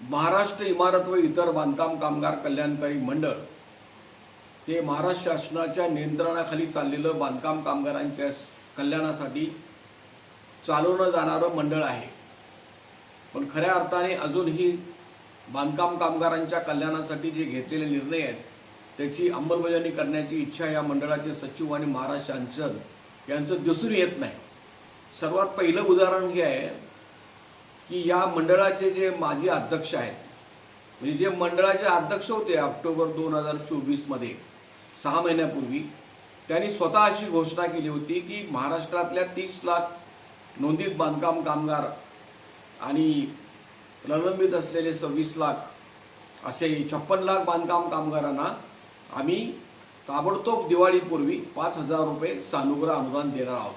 महाराष्ट्र इमारत व इतर बांधकाम कामगार कल्याणकारी मंडळ हे महाराष्ट्र शासनाच्या नियंत्रणाखाली चाललेलं बांधकाम कामगारांच्या कल्याणासाठी चालवलं जाणारं मंडळ आहे. पण खऱ्या अर्थाने अजूनही बांधकाम कामगारांच्या कल्याणासाठी जे घेतलेले निर्णय आहेत त्याची अंमलबजावणी करण्याची इच्छा या मंडळाचे सचिव आणि महाराष्ट्र सांसद यांचं दिसून येत नाही. सर्वात पहिलं उदाहरण हे आहे की या मंडळाचे जे माजी अध्यक्ष आहेत म्हणजे जे मंडळाचे अध्यक्ष होते ऑक्टोबर दोन हजार चोवीसमध्ये सहा महिन्यापूर्वी त्यांनी स्वतः अशी घोषणा केली होती की महाराष्ट्रातल्या तीस लाख नोंदीत बांधकाम कामगार आणि प्रलंबित असलेले सव्वीस लाख असे छप्पन लाख बांधकाम कामगारांना आम्ही ताबडतोब दिवाळीपूर्वी पाच हजार रुपये सानुग्रह अनुदान देणार आहोत.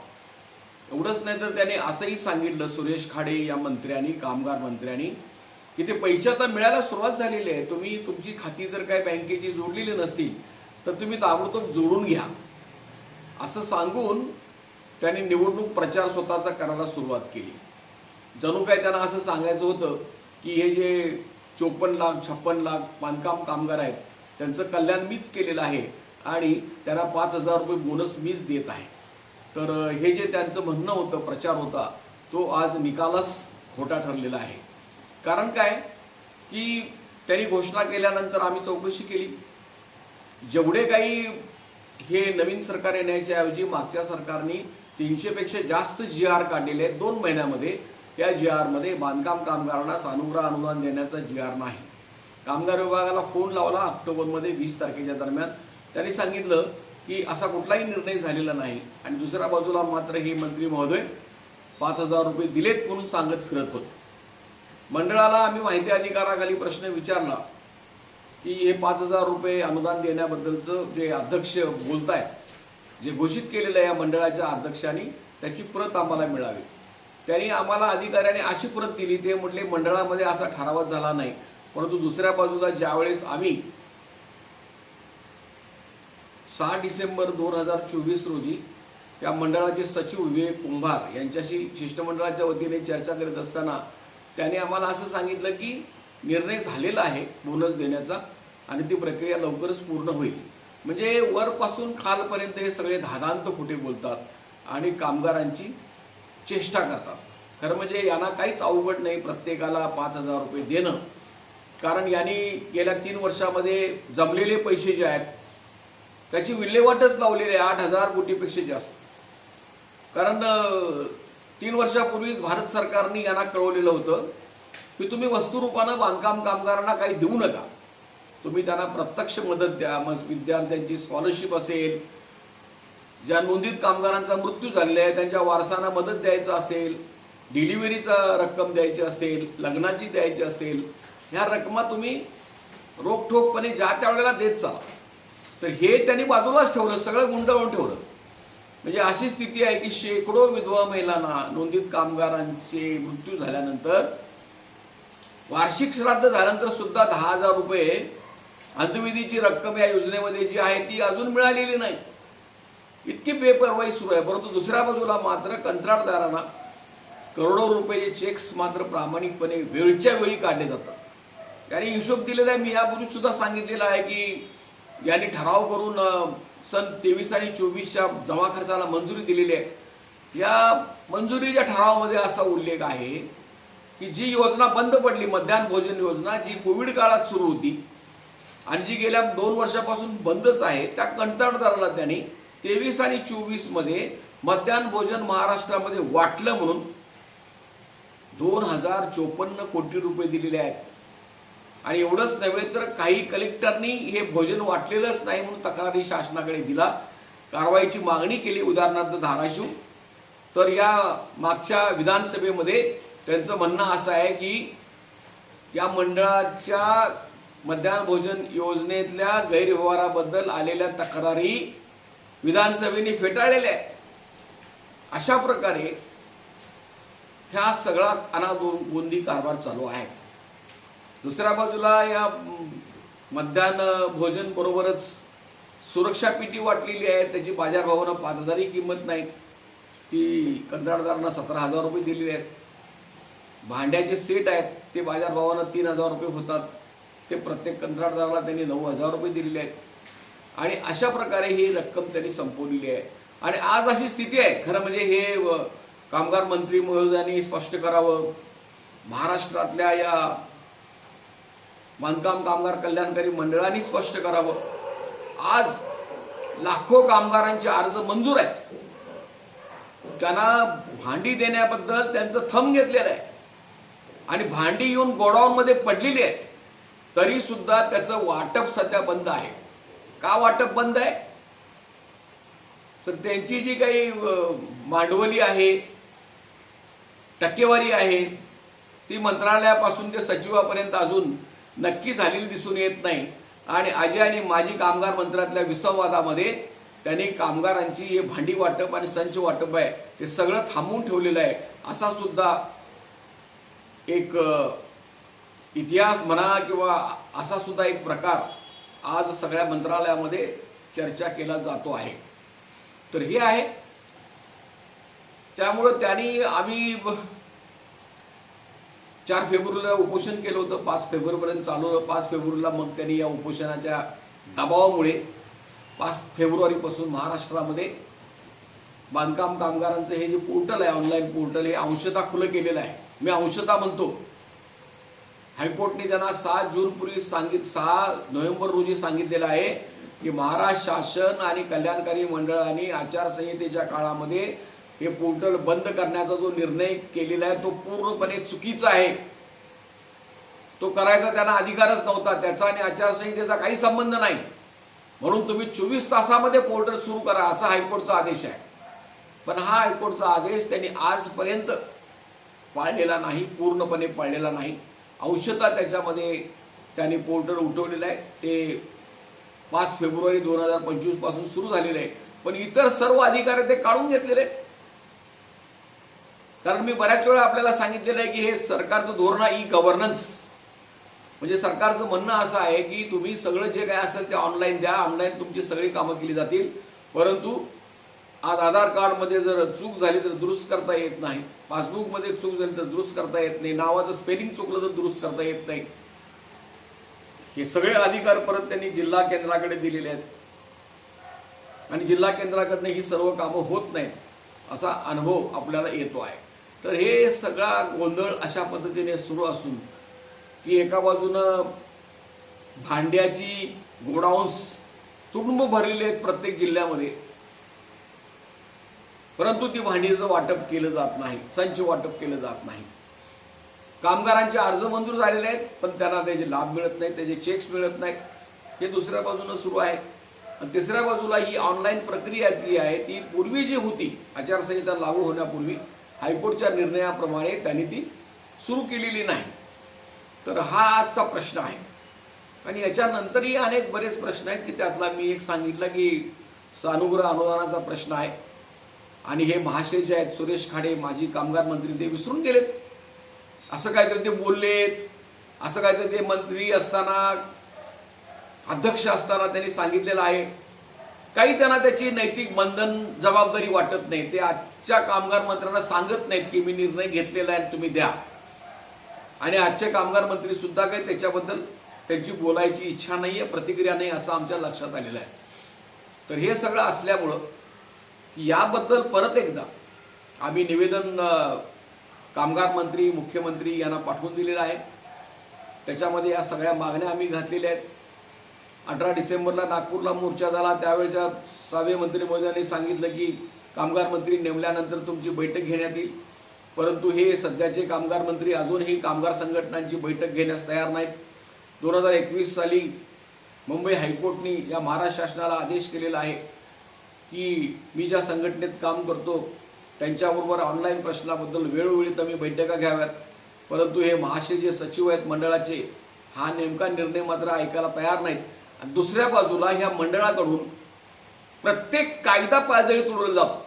एवढंच नाही तर त्याने असंही सांगितलं सुरेश खाडे या मंत्र्यांनी कामगार मंत्र्यांनी की ते पैसे आता मिळायला सुरुवात झालेली आहे. तुम्ही तुमची खाती जर काय बँकेची जोडलेली नसतील तर तुम्ही ताबडतोब जोडून घ्या. असं सांगून त्यांनी निवडणूक प्रचार स्वतःचा करायला सुरुवात केली. जणू काय त्यांना असं सांगायचं होतं की हे जे चोपन्न लाख छप्पन लाख बांधकाम कामगार आहेत त्यांचं कल्याण मीच केलेलं आहे आणि त्यांना पाच हजार रुपये बोनस मीच देत आहे. तर हे जे त्यांचं म्हणणं होतं प्रचार होता तो आज निकालच खोटा ठरलेला आहे. कारण काय? की त्यांनी घोषणा केल्यानंतर आम्ही चौकशी केली. जेवढे काही हे नवीन सरकार येण्याच्या ऐवजी मागच्या सरकारने तीनशेपेक्षा जास्त जी आर काढलेले आहेत दोन महिन्यामध्ये त्या जी आरमध्ये बांधकाम कामगारांना सानुग्रह अनुदान देण्याचा जी आर नाही. कामगार विभागाला फोन लावला ऑक्टोबरमध्ये वीस तारखेच्या दरम्यान. त्यांनी सांगितलं की असा कुठलाही निर्णय झालेला नाही. आणि दुसऱ्या बाजूला मात्र हे मंत्री महोदय पाच हजार रुपये दिलेत म्हणून सांगत फिरत होते. मंडळाला आम्ही माहिती अधिकाराखाली प्रश्न विचारला की हे पाच हजार रुपये अनुदान देण्याबद्दलचं जे अध्यक्ष बोलत आहे जे घोषित केलेलं आहे या मंडळाच्या अध्यक्षांनी त्याची प्रत आम्हाला मिळावी. त्यांनी आम्हाला अधिकाऱ्याने अशी प्रत दिली ते म्हटले मंडळामध्ये असा ठरावच झाला नाही. परंतु दुसऱ्या बाजूला ज्यावेळेस आम्ही सहा डिसेंबर दोन हजार चोवीस रोजी या मंडळाचे सचिव विवेक कुंभार यांच्याशी शिष्टमंडळाच्या वतीने चर्चा करीत असताना त्यांनी आम्हाला असं सांगितलं की निर्णय झालेला आहे बोनस देण्याचा आणि ती प्रक्रिया लवकरच पूर्ण होईल. म्हणजे वरपासून खालपर्यंत हे सगळे धादांत खोटे बोलतात आणि कामगारांची चेष्टा करतात. खरं म्हणजे यांना काहीच अवघड नाही प्रत्येकाला पाच हजार रुपये देणं. कारण यांनी गेल्या तीन वर्षामध्ये जमलेले पैसे जे आहेत त्याची विल्हेवाटच लावलेली आहे आठ हजार कोटीपेक्षा जास्त. कारण तीन वर्षापूर्वीच भारत सरकारने यांना कळवलेलं होतं की तुम्ही वस्तुरूपानं बांधकाम कामगारांना काही देऊ नका. तुम्ही त्यांना प्रत्यक्ष मदत द्या मग विद्यार्थ्यांची स्कॉलरशिप असेल ज्या नोंदीत कामगारांचा मृत्यू झालेला आहे त्यांच्या वारसांना मदत द्यायचं असेल डिलिव्हरीचा रक्कम द्यायची असेल लग्नाची द्यायची असेल ह्या रकमा तुम्ही रोखठोकपणे ज्या त्यावेळेला देत चाला. तर हे त्यांनी बाजूलाच ठेवलं सगळं गुंडाळून ठेवलं. म्हणजे अशी स्थिती आहे की शेकडो विधवा महिलांना नोंदीत कामगारांचे मृत्यू झाल्यानंतर वार्षिक श्राद्ध झाल्यानंतर सुद्धा दहा हजार रुपये अंतविधीची रक्कम या योजनेमध्ये जी आहे ती अजून मिळालेली नाही. इतकी बेपरवाई सुरू आहे. परंतु दुसऱ्या बाजूला मात्र कंत्राटदारांना करोडो रुपयाचे चेक्स मात्र प्रामाणिकपणे वेळच्या वेळी काढले जातात. त्याने हिशोब दिलेला आहे. मी यापूर्वी सुद्धा सांगितलेलं आहे की यांनी ठराव करून सन तेवीस आणि चोवीसच्या जमा खर्चाला मंजुरी दिलेली आहे. या मंजुरीच्या ठरावामध्ये असा उल्लेख आहे की जी योजना बंद पडली मध्यान्ह भोजन योजना जी कोविड काळात सुरू होती आणि जी गेल्या दोन वर्षापासून बंदच आहे त्या कंत्राटदाराला त्यांनी तेवीस आणि चोवीसमध्ये मध्यान्ह भोजन महाराष्ट्रामध्ये वाटलं म्हणून दोन हजार चोपन्न कोटी रुपये दिलेले आहेत. आणि एवढंच नव्हे तर काही कलेक्टरनी हे भोजन वाटलेलंच नाही म्हणून तक्रारी शासनाकडे दिला. कारवाईची मागणी केली उदाहरणार्थ धाराशिव. तर या मागच्या विधानसभेमध्ये त्यांचं म्हणणं असं आहे की या मंडळाच्या मध्यान्ह भोजन योजनेतल्या गैरव्यवहाराबद्दल आलेल्या तक्रारी विधानसभेने फेटाळलेल्या आहेत. अशा प्रकारे ह्या सगळा अनागोंदी कारभार चालू आहे. दुसऱ्या बाजूला या म, मध्यान्ह भोजन बरोबरच सुरक्षा पिटी वाटलेली आहे. त्याची बाजारभावानं पाच हजारही किंमत नाही. ती कंत्राटदारांना सतरा हजार रुपये दिलेली आहेत. भांड्याचे सेट आहेत. ते बाजारभावानं तीन हजार रुपये होतात. ते प्रत्येक कंत्राटदाराला त्यांनी नऊ हजार रुपये दिलेले आहेत. आणि अशा प्रकारे ही रक्कम त्यांनी संपवलेली आहे. आणि आज अशी स्थिती आहे. खरं म्हणजे हे कामगार मंत्री महोदयांनी स्पष्ट करावं. महाराष्ट्रातल्या या बांधकाम कामगार कल्याणकारी मंडळांनी स्पष्ट करावं. आज लाखो कामगारांचे अर्ज मंजूर आहेत. त्यांना भांडी देण्याबद्दल त्यांचं थंब घेतलेलं आहे. आणि भांडी येऊन गोडाऊनमध्ये पडलेली आहेत. तरी सुद्धा त्याचं वाटप सध्या बंद आहे. का वाटप बंद आहे? तर त्यांची जी काही भांडवली मांडवली आहे टक्केवारी आहे ती मंत्रालयापासून ते सचिवापर्यंत अजून नक्की झालेली दिसून येत नाही. आणि आजी आणि माजी कामगार मंत्र्यातल्या विसंवादामध्ये त्यांनी कामगारांची हे भांडी वाटप आणि संच वाटप आहे ते सगळं थांबवून ठेवलेलं आहे. असा सुद्धा एक इतिहास म्हणा किंवा असा सुद्धा एक प्रकार आज सगळ्या मंत्रालयामध्ये चर्चा केला जातो आहे. तर हे आहे. त्यामुळं त्यांनी आम्ही चार फेब्रुवारीला उपोषण केलं होतं पाच फेब्रुवारीपर्यंत चालू होतं. पाच फेब्रुवारीला मग त्यांनी या उपोषणाच्या दबावामुळे पाच फेब्रुवारीपासून महाराष्ट्रामध्ये बांधकाम कामगारांचं हे जे पोर्टल आहे ऑनलाईन पोर्टल हे अंशतः खुलं केलेलं आहे. मी अंशतः म्हणतो हायकोर्टने त्यांना सहा जूनपूर्वी सांगित सहा नोव्हेंबर रोजी सांगितलेलं आहे की महाराष्ट्र शासन आणि कल्याणकारी मंडळाने आचारसंहितेच्या काळामध्ये हे पोर्टल बंद करण्याचा जो निर्णय केलेला आहे तो पूर्णपणे चुकीचा आहे. तो करायचा त्यांना अधिकारच नव्हता त्याचा आणि आचारसंहितेचा काही संबंध नाही. म्हणून तुम्ही चोवीस तासामध्ये पोर्टल सुरू करा असा हायकोर्टचा आदेश आहे. पण हा हायकोर्टचा आदेश त्यांनी आजपर्यंत पाळलेला नाही पूर्णपणे पाळलेला नाही. अंशतः त्याच्यामध्ये त्यांनी पोर्टल उठवलेलं आहे. ते पाच फेब्रुवारी दोन हजार पंचवीसपासून सुरू झालेलं आहे. पण इतर सर्व अधिकारी ते काढून घेतलेले आहेत. कारण मी बऱ्याच वेळा आपल्याला सांगितलेलं आहे की हे सरकारचं धोरण ई गव्हर्नन्स म्हणजे सरकारचं म्हणणं असं आहे की तुम्ही सगळं जे काय असेल ते ऑनलाईन द्या ऑनलाईन तुमची सगळी कामं केली जातील. परंतु आज आधार कार्डमध्ये जर चूक झाली तर दुरुस्त करता येत नाही. पासबुकमध्ये चूक झाली तर दुरुस्त करता येत नाही. नावाचं स्पेलिंग चुकलं तर दुरुस्त करता येत नाही. हे सगळे अधिकार परत त्यांनी जिल्हा केंद्राकडे दिलेले आहेत. आणि जिल्हा केंद्राकडनं ही सर्व कामं होत नाहीत. असा अनुभव आपल्याला येतो आहे. तर हे सगळा गोंधळ अशा पद्धतीने सुरू असून की एका बाजूनं भांड्याची गोडाऊन्स तुडुंब भरलेली आहेत प्रत्येक जिल्ह्यामध्ये. परंतु ती भांडीचं वाटप केलं जात नाही संच वाटप केलं जात नाही. कामगारांचे अर्ज मंजूर झालेले आहेत पण त्यांना त्याचे लाभ मिळत नाहीत त्याचे चेक्स मिळत नाहीत. हे दुसऱ्या बाजूनं सुरू आहे. आणि तिसऱ्या बाजूला ही ऑनलाईन प्रक्रिया जी आहे ती पूर्वी जी होती आचारसंहिता लागू होण्यापूर्वी हायकोर्टच्या निर्णयाप्रमाणे त्यांनी ती सुरू केलेली नाही. तर हा आजचा प्रश्न आहे. आणि याच्यानंतरही अनेक बरेच प्रश्न आहेत की त्यातला मी एक सांगितलं की सानुग्रह अनुदानाचा प्रश्न आहे. आणि हे महाशय जे आहेत सुरेश खाडे माजी कामगार मंत्री ते विसरून गेलेत. असं काहीतरी ते बोललेत. असं काहीतरी ते मंत्री असताना अध्यक्ष असताना त्यांनी सांगितलेलं आहे. काही त्यांना त्याची नैतिक बंधन जबाबदारी वाटत नाही. ते आजच्या कामगार मंत्र्यांना सांगत नाहीत की मी निर्णय घेतलेला आहे तुम्ही द्या. आणि आजचे कामगार मंत्री सुद्धा काही त्याच्याबद्दल त्यांची बोलायची इच्छा नाही आहे प्रतिक्रिया नाही असं आमच्या लक्षात आलेलं आहे. तर हे सगळं असल्यामुळं की याबद्दल परत एकदा आम्ही निवेदन कामगार मंत्री मुख्यमंत्री यांना पाठवून दिलेलं आहे. त्याच्यामध्ये या सगळ्या मागण्या आम्ही घातलेल्या आहेत. अठरा डिसेंबरला नागपूरला मोर्चा झाला. त्यावेळच्या सहावे मंत्री महोदयांनी सांगितलं की कामगार मंत्री नेमल्यानंतर तुमची बैठक घेण्यात येईल. परंतु हे सध्याचे कामगार मंत्री अजूनही कामगार संघटनांची बैठक घेण्यास तयार नाहीत. दोन हजार एकवीस साली मुंबई हायकोर्टनी या महाराष्ट्र शासनाला आदेश केलेला आहे की मी ज्या संघटनेत काम करतो त्यांच्याबरोबर ऑनलाईन प्रश्नाबद्दल वेळोवेळी तुम्ही बैठका घ्याव्यात. परंतु हे महाशय जे सचिव आहेत मंडळाचे हा नेमका निर्णय मात्र ऐकायला तयार नाहीत. दुसऱ्या बाजूला ह्या मंडळाकडून प्रत्येक कायदा पायदळी तुडवला जातो.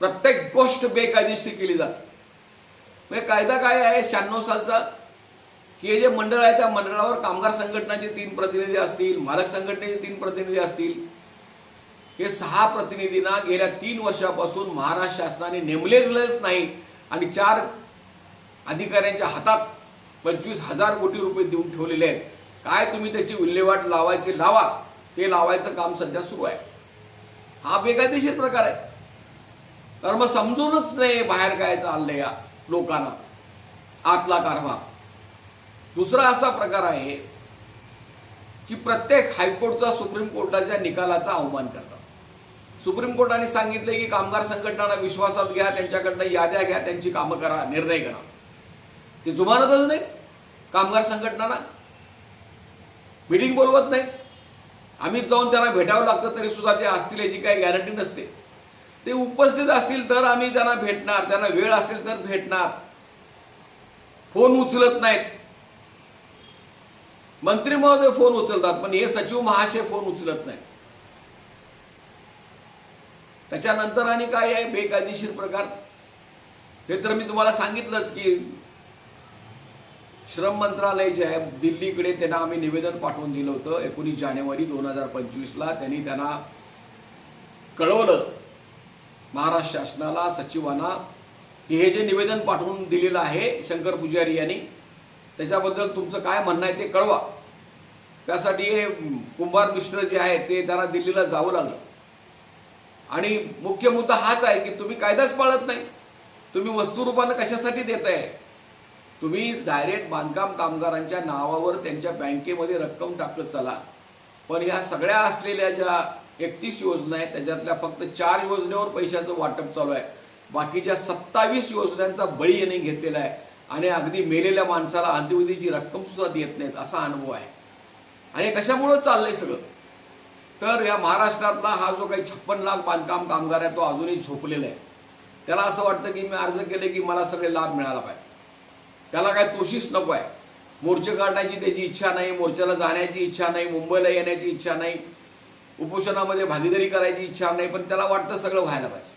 प्रत्येक गोष्ट बेकायदेशीर केली जाते. म्हणजे कायदा काय आहे? शहाण्णव सालचा. की हे जे मंडळ आहे त्या मंडळावर कामगार संघटनाचे तीन प्रतिनिधी असतील मालक संघटनेचे तीन प्रतिनिधी असतील. हे सहा प्रतिनिधींना गेल्या तीन वर्षापासून महाराष्ट्र शासनाने नेमलेलंच नाही आणि चार अधिकाऱ्यांच्या हातात पंचवीस हजार कोटी रुपये देऊन ठेवलेले आहेत. काय तुम्ही त्याची विल्हेवाट लावायची लावा ते लावायचं काम सध्या सुरू आहे. हा बेकायदेशीर प्रकार आहे. कारण मग समजूनच नाही बाहेर काय चाललं या लोकांना. आतला कारभार. दुसरा असा प्रकार आहे की प्रत्येक हायकोर्टचा सुप्रीम कोर्टाच्या निकालाचा अवमान करतात. सुप्रीम कोर्टाने सांगितले की कामगार संघटनांना विश्वासात घ्या त्यांच्याकडनं याद्या घ्या त्यांची कामं करा निर्णय करा. ते जुमानतच नाही. कामगार संघटनांना मिटिंग बोलवत नाही. आम्ही जाऊन त्यांना भेटावं लागतं तरी सुद्धा ते असतील याची काही गॅरंटी नसते. ते उपस्थित असतील तर आम्ही त्यांना भेटणार त्यांना वेळ असेल तर भेटणार. फोन उचलत नाहीत. मंत्री महोदय फोन उचलतात पण हे सचिव महाशय फोन उचलत नाही त्याच्यानंतर आणि काय आहे? बेकायदेशीर प्रकार. हे तर मी तुम्हाला सांगितलंच की श्रम मंत्रालय जे आहे दिल्लीकडे त्यांना आम्ही निवेदन पाठवून दिलं होतं. एकोणीस जानेवारी दोन हजार पंचवीसला त्यांनी त्यांना कळवलं. महाराष्ट्र शासनाला सचिवांना की हे जे निवेदन पाठवून दिलेलं आहे शंकर पुजारी यांनी त्याच्याबद्दल तुमचं काय म्हणणं आहे ते कळवा. त्यासाठी हे कुंभार मिश्र जे आहे ते त्यांना दिल्लीला जावं लागलं. आणि मुख्य मुद्दा हाच आहे की तुम्ही कायदाच पाळत नाही. तुम्ही वस्तुरूपानं कशासाठी देत आहे तुम्ही डायरेक्ट बांधकाम कामगारांच्या नावावर त्यांच्या बँकेमध्ये रक्कम टाकत चला. पण ह्या सगळ्या असलेल्या ज्या एकतीस योजना आहेत त्याच्यातल्या फक्त चार योजनेवर पैशाचं वाटप चालू आहे. बाकीच्या सत्तावीस योजनांचा बळी यांनी घेतलेला आहे. आणि अगदी मेलेल्या माणसाला अंत्यविधीची रक्कम सुद्धा देत नाहीत असा अनुभव आहे. आणि कशामुळं चाललंय सगळं? तर या महाराष्ट्रातला हा जो काही छप्पन लाख बांधकाम कामगार आहे तो अजूनही झोपलेला आहे. त्याला असं वाटतं की मी अर्ज केले की मला सगळे लाभ मिळाला पाहिजे. त्याला काय तोशीच नको आहे. मोर्चे काढण्याची त्याची इच्छा नाही मोर्चाला जाण्याची इच्छा नाही मुंबईला येण्याची इच्छा नाही उपोषणामध्ये भागीदारी करायची इच्छा नाही पण त्याला वाटतं सगळं व्हायला पाहिजे.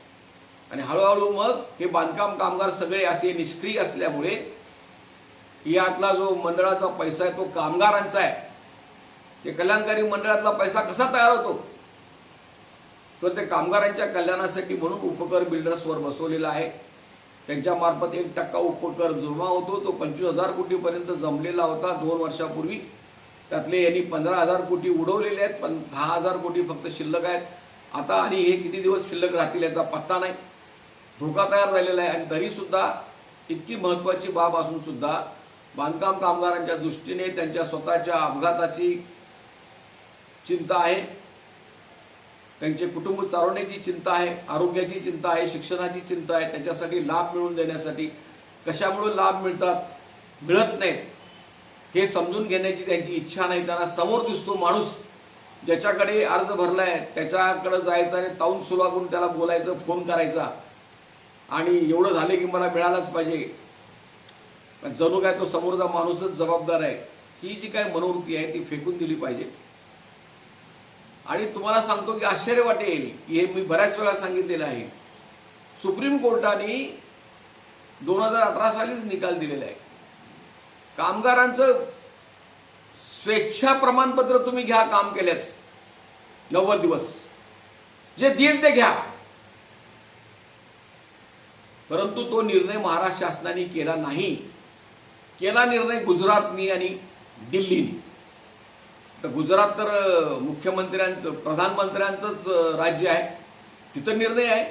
आणि हळूहळू मग हे बांधकाम कामगार सगळे असे निष्क्रिय असल्यामुळे यातला जो मंडळाचा पैसा आहे तो कामगारांचा आहे. ते कल्याणकारी मंडळातला पैसा कसा तयार होतो? तर ते कामगारांच्या कल्याणासाठी म्हणून उपकर बिल्डर्सवर बसवलेला आहे. त्यांच्यामार्फत एक टक्का उपकर जमा होतो. तो पंचवीस हजार कोटीपर्यंत जमलेला होता. दोन वर्षापूर्वी त्यातले यांनी पंधरा हजार कोटी उडवलेले आहेत. पण दहा हजार कोटी फक्त शिल्लक आहेत. आता आणि हे किती दिवस शिल्लक राहतील याचा पत्ता नाही. धोका तयार झालेला आहे. आणि तरीसुद्धा इतकी महत्त्वाची बाब असूनसुद्धा बांधकाम कामगारांच्या दृष्टीने त्यांच्या स्वतःच्या अपघाताची चिंता आहे. त्यांचे कुटुंब चालवण्याची चिंता आहे आरोग्याची चिंता आहे शिक्षणाची चिंता आहे त्याच्यासाठी लाभ मिळवून देण्यासाठी कशामुळे लाभ मिळतात मिळत नाहीत हे समजून घेण्याची त्यांची इच्छा नाही. त्यांना समोर दिसतो माणूस ज्याच्याकडे अर्ज भरला आहे त्याच्याकडं जायचं आणि ताऊन सुरुवात करून त्याला बोलायचं फोन करायचा. आणि एवढं झालं की मला मिळालंच पाहिजे. पण जणू काय तो समोरचा माणूसच जबाबदार आहे. ही जी काय मनोवृत्ती आहे ती फेकून दिली पाहिजे. आणि तुम्हाला सांगतो की आश्चर्य वाटेल की हे मी बऱ्याच वेळा सांगितलेलं आहे. सुप्रीम कोर्टाने दोन हजार अठरा सालीच निकाल दिलेला आहे. कामगारांचं स्वेच्छा प्रमाणपत्र तुम्ही घ्या काम केल्यास. नव्वद दिवस. जे देईल ते घ्या. परंतु तो निर्णय महाराष्ट्र शासनाने केला नाही. केला निर्णय गुजरातनी आणि दिल्लीनी. तर गुजरात तर मुख्यमंत्र्यांचं प्रधानमंत्र्यांचंच राज्य आहे. तिथं निर्णय आहे.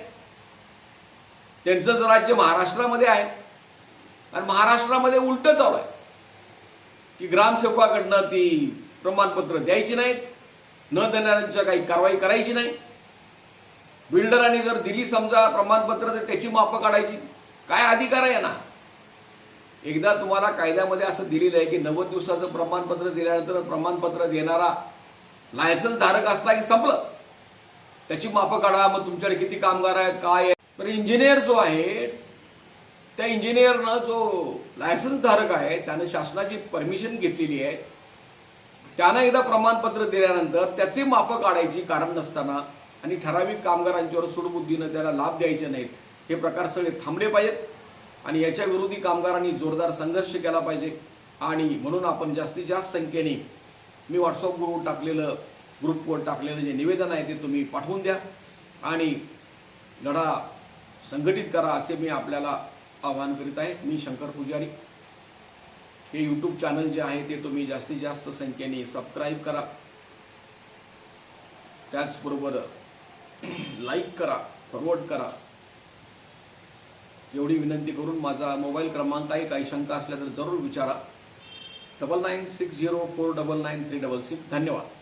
त्यांचंच राज्य महाराष्ट्रामध्ये आहे. आणि महाराष्ट्रामध्ये उलटं चालू आहे. की ग्रामसेवकाकडनं ती प्रमाणपत्र द्यायची नाहीत. न देणाऱ्यांच्या काही कारवाई करायची नाही. बिल्डरांनी जर दिली समजा प्रमाणपत्र तर त्याची मापं काढायची. काय अधिकार आहे ना एकदा तुम्हाला कायद्यामध्ये असं दिलेलं आहे की नव्वद दिवसाचं प्रमाणपत्र दिल्यानंतर प्रमाणपत्र देणारा लायसन्स धारक असला की संपलं. त्याची मापं काढा मग तुमच्याकडे किती कामगार आहेत काय आहे तर इंजिनियर जो आहे त्या इंजिनियरनं जो लायसन्स धारक आहे त्यानं शासनाची परमिशन घेतलेली आहे. त्यानं एकदा प्रमाणपत्र दिल्यानंतर त्याची मापं काढायची कारण नसताना आणि ठराविक कामगारांच्यावर सुडबुद्धीनं त्याला लाभ द्यायचे नाहीत हे प्रकार सगळे थांबले पाहिजेत. आणि याच्या विरोधी कामगारांनी जोरदार संघर्ष केला पाहिजे. आणि म्हणून आपण जास्तीत जास्त संख्येने मी व्हॉट्सअप ग्रुपवर टाकलेलं ग्रुपवर टाकलेलं जे निवेदन आहे ते तुम्ही पाठवून द्या. आणि लढा संघटित करा असे मी आपल्याला आवाहन करीत आहे. मी शंकर पुजारी. हे यूट्यूब चॅनल जे आहे ते तुम्ही जास्तीत जास्त संख्येने सबस्क्राईब करा. त्याचबरोबर लाईक करा फॉरवर्ड करा. एवढी विनंती करून माझा मोबाईल क्रमांक आहे. काही शंका असल्या तर जरूर विचारा. Double nine six zero four double nine three double six. धन्यवाद.